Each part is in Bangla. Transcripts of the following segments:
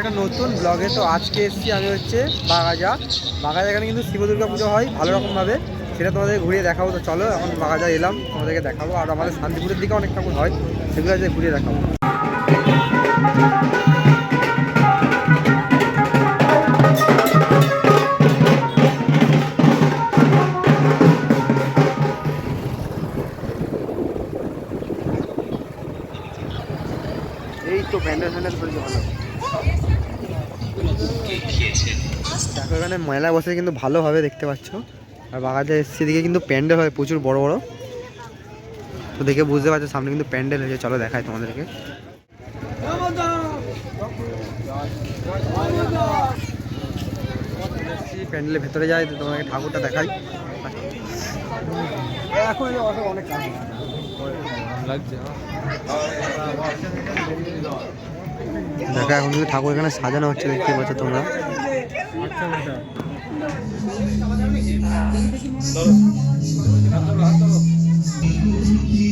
একটা নতুন ব্লগে তো আজকে এসেছি আমি হচ্ছে বাগাজা বাগাজা এখানে কিন্তু শিব দুর্গা পুজো হয় ভালো রকমভাবে সেটা তোমাদের ঘুরিয়ে দেখাবো, তো চলো এখন বাগাজা এলাম, তোমাদেরকে দেখাবো। আর আমাদের শান্তিপুরের দিকে অনেক ঠাকুর হয়, সেগুলো ঘুরিয়ে দেখাবো। প্যান্ডেল ফ্যান্ডেল করেছে ভালো। দেখো এখানে মেলা বসে কিন্তু ভালোভাবে দেখতে পাচ্ছ। আর বাগাতে এসছি দিকে কিন্তু প্যান্ডেল হয় প্রচুর বড় বড়। তো দেখে বুঝতে পারছ সামনে কিন্তু প্যান্ডেল হয়েছে। চলো দেখায় তোমাদেরকে। প্যান্ডেলের ভেতরে যাই তো তোমাকে ঠাকুরটা দেখাই। এখন অনেক দেখো এখন কিন্তু ঠাকুর এখানে সাজানো হচ্ছে দেখতে পাচ্ছ তোমরা। এলাম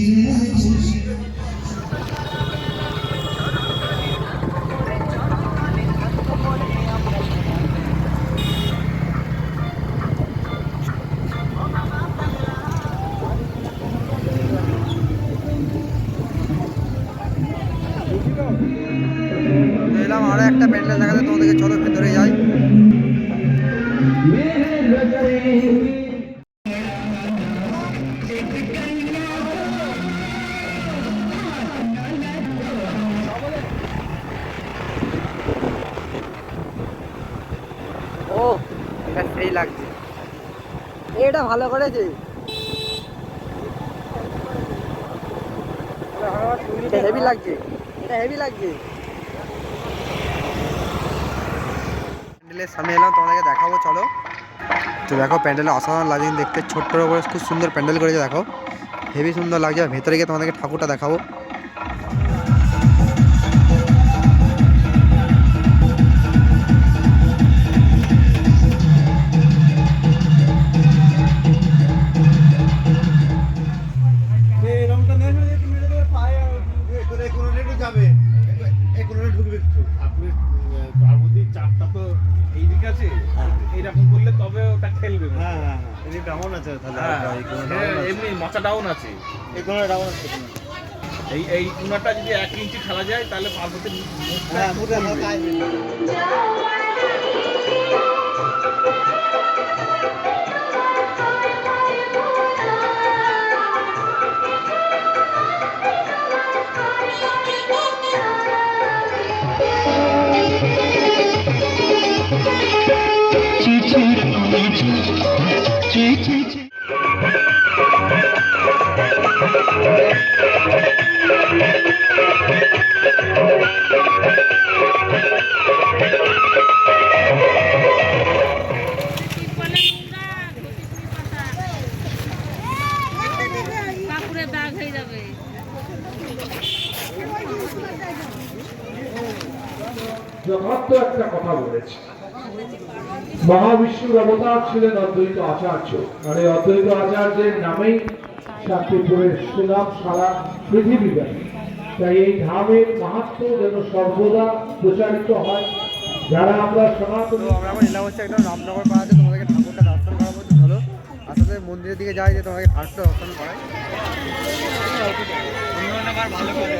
দেখাতে তোমাদেরকে চলো ভেতরে যাই। ও, এটা সেই এটা ভালো করেছে। হেভি লাগছে। এটা হেভি লাগছে। প্যান্ডেলের সামনে এলাম, তোমাদেরকে দেখাবো, চলো। তো দেখো, প্যান্ডেলে অসাধারণ লাগছে, দেখতে ছোট্ট করে খুব সুন্দর প্যান্ডেল করেছে, দেখো। হেভি সুন্দর লাগছে ভেতরে গিয়ে তোমাদেরকে ঠাকুরটা দেখাবো। এইরকম করলে তবে ওটা খেলবে মনে হয়। হ্যাঁ, এমনি মাথা ডাউন আছে। এই এই কুনাটা যদি এক ইঞ্চি খেলা যায় তাহলে পার্বতীর মুখটা একটু খুলবে। যথার্থ একটা কথা বলেছে। মহাবিষ্ণুর অবতার ছিলেন অদ্বৈত আচার্য। এই অদ্বৈত আচার্যের নামেই শান্তিপুরের সুনাম সারা পৃথিবী তাই এই ধামের মাহাত্ম যেন সর্বদা প্রচারিত হয়। যারা আমরা সনাতনী আমরা হচ্ছে রামনগর ঠাকুরটা আসলে মন্দিরের দিকে যাই, যে তোমাকে ঠাকুরটা দর্শন ভালো করে